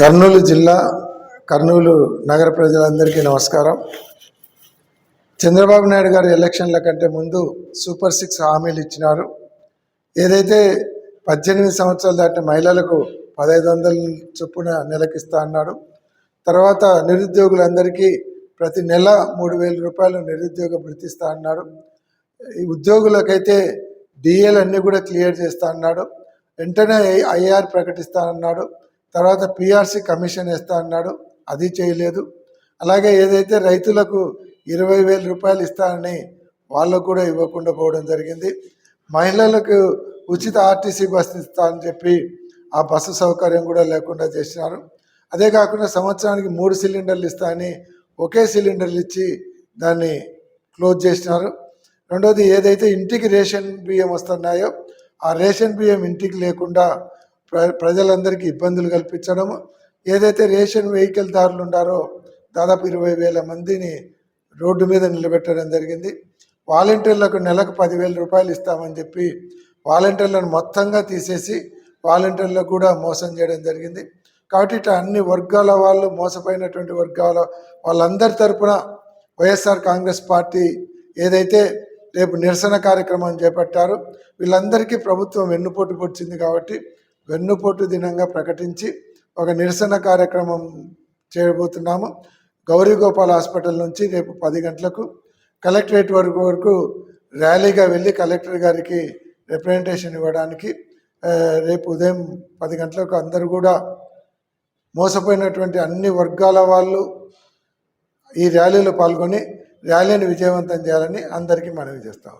కర్నూలు జిల్లా కర్నూలు నగర ప్రజలందరికీ నమస్కారం. చంద్రబాబు నాయుడు గారు ఎలక్షన్ల కంటే ముందు సూపర్ సిక్స్ హామీలు ఇచ్చినారు. ఏదైతే పద్దెనిమిది సంవత్సరాలు దాటిన మహిళలకు పదహైదు వందల చొప్పున నెలకిస్తా అన్నాడు. తర్వాత నిరుద్యోగులందరికీ ప్రతి నెల మూడు వేల రూపాయలు నిరుద్యోగ భృతిస్తా అన్నాడు. ఈ ఉద్యోగులకైతే డిఏలు అన్నీ కూడా క్లియర్ చేస్తా అన్నాడు. వెంటనే ఐఆర్ ప్రకటిస్తా అన్నాడు. తర్వాత పిఆర్సీ కమిషన్ ఇస్తా అన్నాడు. అది చేయలేదు. అలాగే ఏదైతే రైతులకు ఇరవై వేల రూపాయలు ఇస్తానని వాళ్ళకు కూడా ఇవ్వకుండా పోవడం జరిగింది. మహిళలకు ఉచిత ఆర్టీసీ బస్సు ఇస్తా అని చెప్పి ఆ బస్సు సౌకర్యం కూడా లేకుండా చేసినారు. అదే కాకుండా సంవత్సరానికి మూడు సిలిండర్లు ఇస్తా అని ఒకే సిలిండర్లు ఇచ్చి దాన్ని క్లోజ్ చేసినారు. రెండోది ఏదైతే ఇంటికి రేషన్ బియ్యం వస్తున్నాయో ఆ రేషన్ బియ్యం ఇంటికి లేకుండా ప్ర ప్రజలందరికీ ఇబ్బందులు కల్పించడము. ఏదైతే రేషన్ వెహికల్ దారులు ఉండారో దాదాపు ఇరవై వేల మందిని రోడ్డు మీద నిలబెట్టడం జరిగింది. వాలంటీర్లకు నెలకు పదివేల రూపాయలు ఇస్తామని చెప్పి వాలంటీర్లను మొత్తంగా తీసేసి వాలంటీర్లకు కూడా మోసం చేయడం జరిగింది. కాబట్టి ఇట్లా అన్ని వర్గాల వాళ్ళు మోసపోయినటువంటి వర్గాల వాళ్ళందరి తరపున వైఎస్ఆర్ కాంగ్రెస్ పార్టీ ఏదైతే రేపు నిరసన కార్యక్రమం చేపట్టారో వీళ్ళందరికీ ప్రభుత్వం వెన్నుపోటు పొడిచింది కాబట్టి వెన్నుపోటు దినంగా ప్రకటించి ఒక నిరసన కార్యక్రమం చేయబోతున్నాము. గౌరీగోపాల్ హాస్పిటల్ నుంచి రేపు పది గంటలకు కలెక్టరేట్ వరకు వరకు ర్యాలీగా వెళ్ళి కలెక్టర్ గారికి రిప్రజెంటేషన్ ఇవ్వడానికి రేపు ఉదయం పది గంటలకు అందరూ కూడా మోసపోయినటువంటి అన్ని వర్గాల వాళ్ళు ఈ ర్యాలీలో పాల్గొని ర్యాలీని విజయవంతం చేయాలని అందరికీ మనవి చేస్తాం.